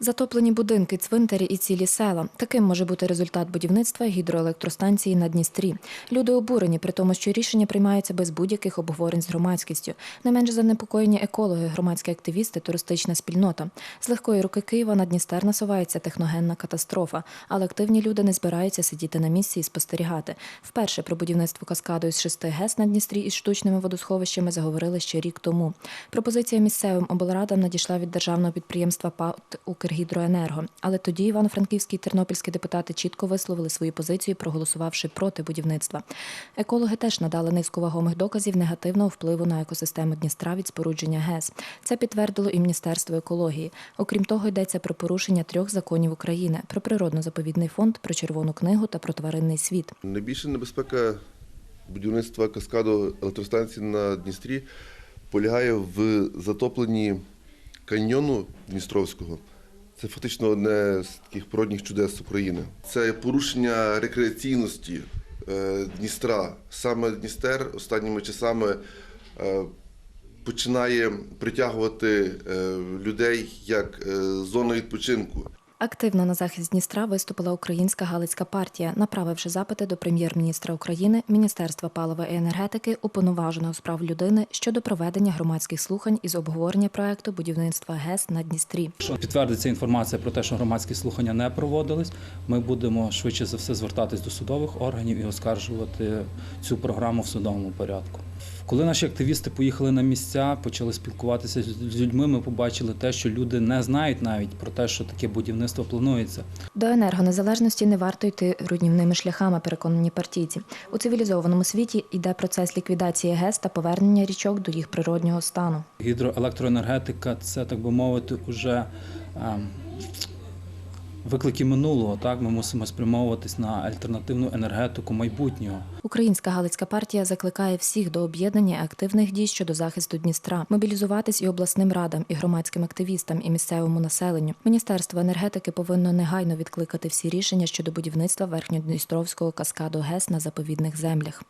Затоплені будинки, цвинтарі і цілі села. Таким може бути результат будівництва гідроелектростанції на Дністрі. Люди обурені, при тому, що рішення приймаються без будь-яких обговорень з громадськістю. Не менш занепокоєні екологи, громадські активісти, туристична спільнота. З легкої руки Києва на Дністер насувається техногенна катастрофа, але активні люди не збираються сидіти на місці і спостерігати. Вперше про будівництво каскаду із шести ГЕС на Дністрі із штучними водосховищами заговорили ще рік тому. Пропозиція місцевим облрадам надійшла від державного підприємства ПАТ «Укргідроенерго». Але тоді івано-франківські і тернопільські депутати чітко висловили свою позицію, проголосувавши проти будівництва. Екологи теж надали низку вагомих доказів негативного впливу на екосистему Дністра від спорудження ГЕС. Це підтвердило і Міністерство екології. Окрім того, йдеться про порушення трьох законів України: про природно-заповідний фонд, про червону книгу та про тваринний світ. Найбільша небезпека будівництва каскаду електростанції на Дністрі полягає в затопленні каньйону Дністровського. Це фактично одне з таких природних чудес України. Це порушення рекреаційності е, Дністра. Саме Дністер останніми часами е, починає притягувати е, людей як зону відпочинку. Активно на захист Дністра виступила Українська Галицька партія, направивши запити до прем'єр-міністра України, Міністерства палива і енергетики, уповноваженого з прав людини щодо проведення громадських слухань із обговорення проекту будівництва ГЕС на Дністрі. Якщо підтвердиться інформація про те, що громадські слухання не проводились, ми будемо швидше за все звертатись до судових органів і оскаржувати цю програму в судовому порядку. Коли наші активісти поїхали на місця, почали спілкуватися з людьми, ми побачили те, що люди не знають навіть про те, що таке будівництво планується. До енергонезалежності не варто йти руйнівними шляхами, переконані партійці. У цивілізованому світі йде процес ліквідації ГЕС та повернення річок до їх природнього стану. Гідроелектроенергетика це, так би мовити, уже ем, виклики минулого. Так, ми мусимо спрямовуватись на альтернативну енергетику майбутнього. Українська Галицька партія закликає всіх до об'єднання активних дій щодо захисту Дністра, мобілізуватись і обласним радам, і громадським активістам, і місцевому населенню. Міністерство енергетики повинно негайно відкликати всі рішення щодо будівництва верхньодністровського каскаду ГЕС на заповідних землях.